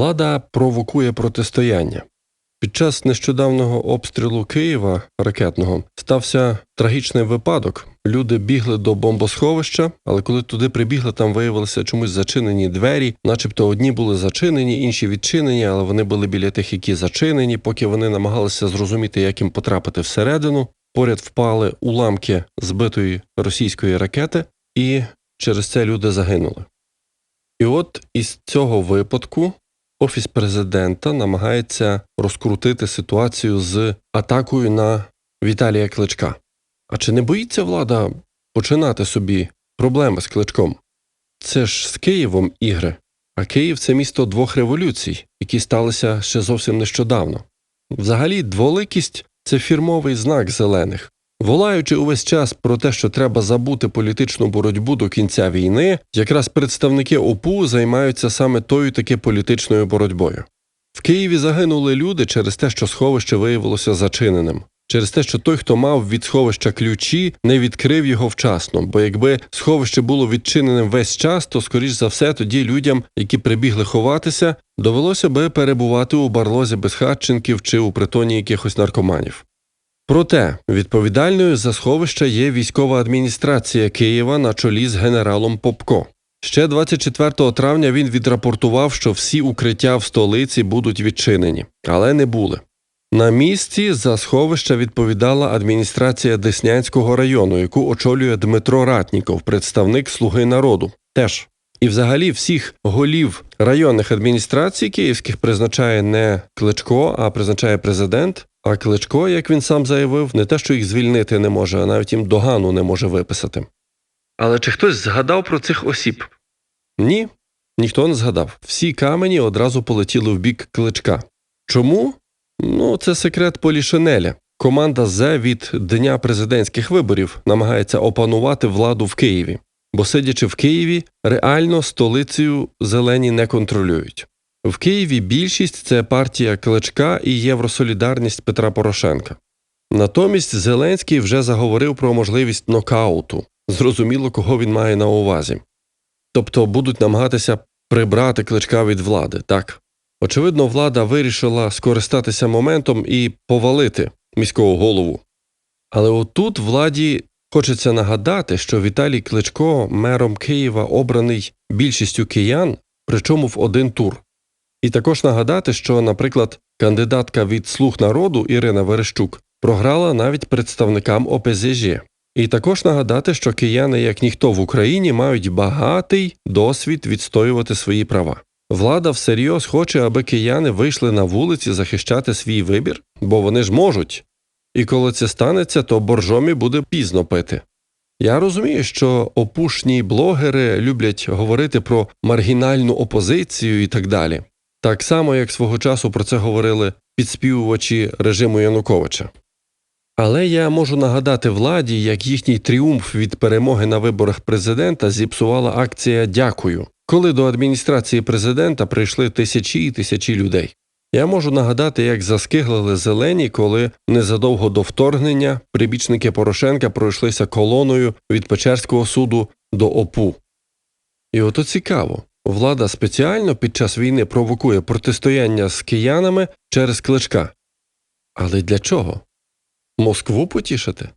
Влада провокує протистояння. Під час нещодавнього обстрілу Києва ракетного стався трагічний випадок. Люди бігли до бомбосховища, але коли туди прибігли, там виявилися чомусь зачинені двері, начебто одні були зачинені, інші відчинені, але вони були біля тих, які зачинені. Поки вони намагалися зрозуміти, як їм потрапити всередину. Поряд впали уламки збитої російської ракети, і через це люди загинули. І от із цього випадку Офіс президента намагається розкрутити ситуацію з атакою на Віталія Кличка. А чи не боїться влада починати собі проблеми з кличком? Це ж з Києвом ігри, а Київ це місто двох революцій, які сталися ще зовсім нещодавно. Взагалі, дволикість це фірмовий знак зелених. Волаючи увесь час про те, що треба забути політичну боротьбу до кінця війни, якраз представники ОПУ займаються саме тою таки політичною боротьбою. В Києві загинули люди через те, що сховище виявилося зачиненим, через те, що той, хто мав від сховища ключі, не відкрив його вчасно. Бо якби сховище було відчиненим весь час, то скоріш за все тоді людям, які прибігли ховатися, довелося би перебувати у барлозі безхатченків чи у притоні якихось наркоманів. Проте відповідальною за сховище є військова адміністрація Києва на чолі з генералом Попко. Ще 24 травня він відрапортував, що всі укриття в столиці будуть відчинені, але не були. На місці за сховище відповідала адміністрація Деснянського району, яку очолює Дмитро Ратніков, представник Слуги народу. Теж і взагалі всіх голів районних адміністрацій київських призначає не кличко, а призначає президент. А Кличко, як він сам заявив, не те, що їх звільнити не може, а навіть їм догану не може виписати. Але чи хтось згадав про цих осіб? Ні, ніхто не згадав. Всі камені одразу полетіли в бік кличка. Чому? Ну, це секрет Полішинеля. Команда Зе від дня президентських виборів намагається опанувати владу в Києві, бо, сидячи в Києві, реально столицею зелені не контролюють. В Києві більшість це партія Кличка і Євросолідарність Петра Порошенка. Натомість Зеленський вже заговорив про можливість нокауту. Зрозуміло, кого він має на увазі. Тобто будуть намагатися прибрати кличка від влади, так? Очевидно, влада вирішила скористатися моментом і повалити міського голову. Але отут владі хочеться нагадати, що Віталій Кличко мером Києва обраний більшістю киян, причому в один тур. І також нагадати, що, наприклад, кандидатка від слуг народу Ірина Верещук програла навіть представникам ОПЗЖ. І також нагадати, що кияни, як ніхто в Україні, мають багатий досвід відстоювати свої права. Влада всерйоз хоче, аби кияни вийшли на вулиці захищати свій вибір, бо вони ж можуть. І коли це станеться, то боржомі буде пізно пити. Я розумію, що опушні блогери люблять говорити про маргінальну опозицію і так далі так само, як свого часу про це говорили підспівувачі режиму Януковича. Але я можу нагадати владі, як їхній тріумф від перемоги на виборах президента зіпсувала акція Дякую, коли до адміністрації президента прийшли тисячі і тисячі людей. Я можу нагадати, як заскиглили зелені, коли незадовго до вторгнення прибічники Порошенка пройшлися колоною від Печерського суду до ОПУ. І ото цікаво. Влада спеціально під час війни провокує протистояння з киянами через кличка. Але для чого? Москву потішити?